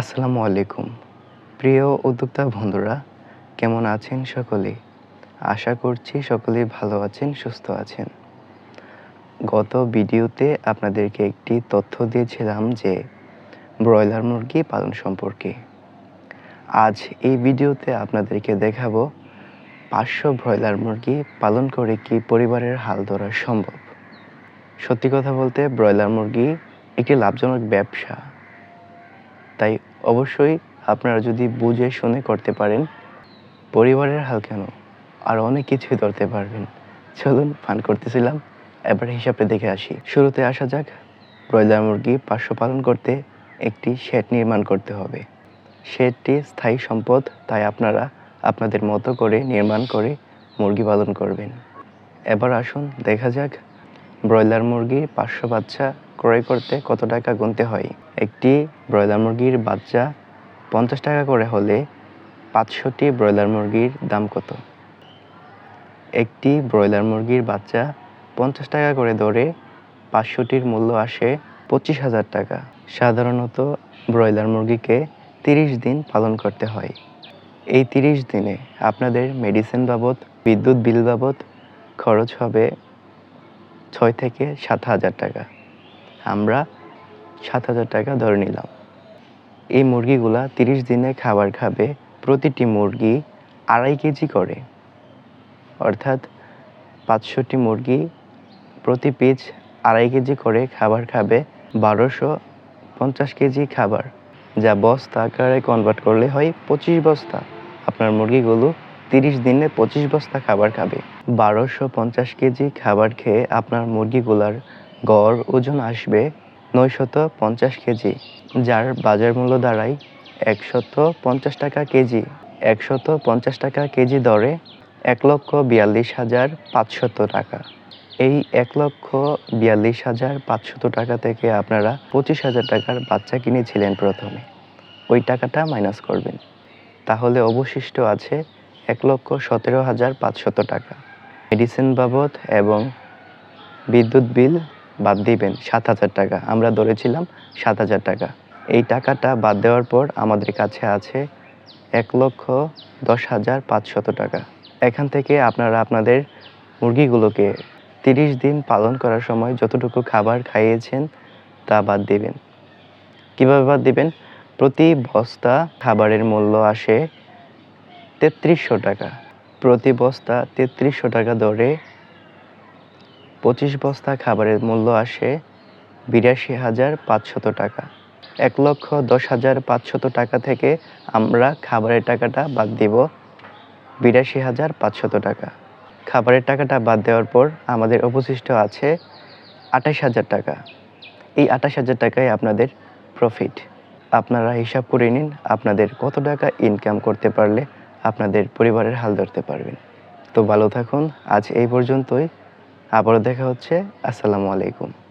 আসসালামু আলাইকুম। প্রিয় উদ্যোক্তা বন্ধুরা, কেমন আছেন সকলে? আশা করছি সকলেই ভালো আছেন, সুস্থ আছেন। গত ভিডিওতে আপনাদেরকে একটি তথ্য দিয়েছিলাম যে ব্রয়লার মুরগি পালন সম্পর্কে। আজ এই ভিডিওতে আপনাদেরকে দেখাবো পাঁচশো ব্রয়লার মুরগি পালন করে কি পরিবারের হাল ধরা সম্ভব। সত্যি কথা বলতে, ব্রয়লার মুরগি একটি লাভজনক ব্যবসা। তাই অবশ্যই আপনারা যদি বুঝে শুনে করতে পারেন, পরিবারের হাল কেন? আর অনেক কিছুই ধরতে পারবেন। চলুন ফান করতেছিলাম। এবার হিসাবটা দেখে আসি। শুরুতে আসা যাক। ব্রয়লার মুরগি পাঁচশো পালন করতে একটি শেড নির্মাণ করতে হবে। শেডটি স্থায়ী সম্পদ, তাই আপনারা আপনাদের মতো করে নির্মাণ করে মুরগি পালন করবেন। এবার আসুন, দেখা যাক ব্রয়লার মুরগির পাঁচশো বাচ্চা ক্রয় করতে কত টাকা গুনতে হয়? একটি ব্রয়লার মুরগির বাচ্চা পঞ্চাশ টাকা করে হলে পাঁচশোটি ব্রয়লার মুরগির দাম কত? একটি ব্রয়লার মুরগির বাচ্চা পঞ্চাশ টাকা করে ধরে পাঁচশোটির মূল্য আসে পঁচিশ হাজার টাকা। সাধারণত ব্রয়লার মুরগিকে তিরিশ দিন পালন করতে হয়। এই তিরিশ দিনে আপনাদের মেডিসিন বাবদ, বিদ্যুৎ বিল বাবদ খরচ হবে ছয় থেকে সাত হাজার টাকা। আমরা সাত হাজার টাকা ধরে নিলাম। এই মুরগিগুলা তিরিশ দিনে খাবার খাবে, প্রতিটি মুরগি আড়াই কেজি করে। অর্থাৎ পাঁচশোটি মুরগি প্রতি পিচ আড়াই কেজি করে খাবার খাবে, বারোশো পঞ্চাশ কেজি খাবার। যা বস্তা আকারে কনভার্ট করলে হয় পঁচিশ বস্তা। আপনার মুরগিগুলো তিরিশ দিনে পঁচিশ বস্তা খাবার খাবে। বারোশো পঞ্চাশ কেজি খাবার খেয়ে আপনার মুরগিগুলার গড় ওজন আসবে নয়শত পঞ্চাশ কেজি, যার বাজার মূল্য দাঁড়ায় একশত পঞ্চাশ টাকা কেজি, একশত পঞ্চাশ টাকা কেজি দরে এক লক্ষ বিয়াল্লিশ হাজার পাঁচশত টাকা। এই এক লক্ষ বিয়াল্লিশ হাজার পাঁচশত টাকা থেকে আপনারা পঁচিশ হাজার টাকার বাচ্চা কিনেছিলেন প্রথমে। ওই টাকাটা মাইনাস করবেন। তাহলে অবশিষ্ট আছে এক লক্ষ সতেরো হাজার পাঁচশত টাকা। মেডিসিন বাবদ এবং বিদ্যুৎ বিল বাদ দিবেন সাত হাজার টাকা। আমরা ধরেছিলাম সাত হাজার টাকা। এই টাকাটা বাদ দেওয়ার পর আমাদের কাছে আছে এক লক্ষ দশ হাজার পাঁচশত টাকা। এখান থেকে আপনারা আপনাদের মুরগিগুলোকে তিরিশ দিন পালন করার সময় যতটুকু খাবার খাইয়েছেন তা বাদ দিবেন। কীভাবে বাদ দিবেন? প্রতি বস্তা খাবারের মূল্য আসে তেত্রিশশো টাকা। প্রতি বস্তা তেত্রিশশো টাকা দরে পঁচিশ বস্তা খাবারের মূল্য আসে বিরাশি হাজার পাঁচশত টাকা। এক লক্ষ দশ হাজার পাঁচশত টাকা থেকে আমরা খাবারের টাকাটা বাদ দিব বিরাশি হাজার পাঁচশত টাকা। খাবারের টাকাটা বাদ দেওয়ার পর আমাদের অবশিষ্ট আছে আঠাশ হাজার টাকা। এই আঠাশ হাজার টাকায় আপনাদের প্রফিট আপনারা হিসাব করে নিন আপনাদের কত টাকা ইনকাম করতে পারলে আপনাদের পরিবারের হাল ধরতে পারবেন। তো ভালো থাকুন। আজ এই পর্যন্তই। আবারও দেখা হচ্ছে। আসসালামু আলাইকুম।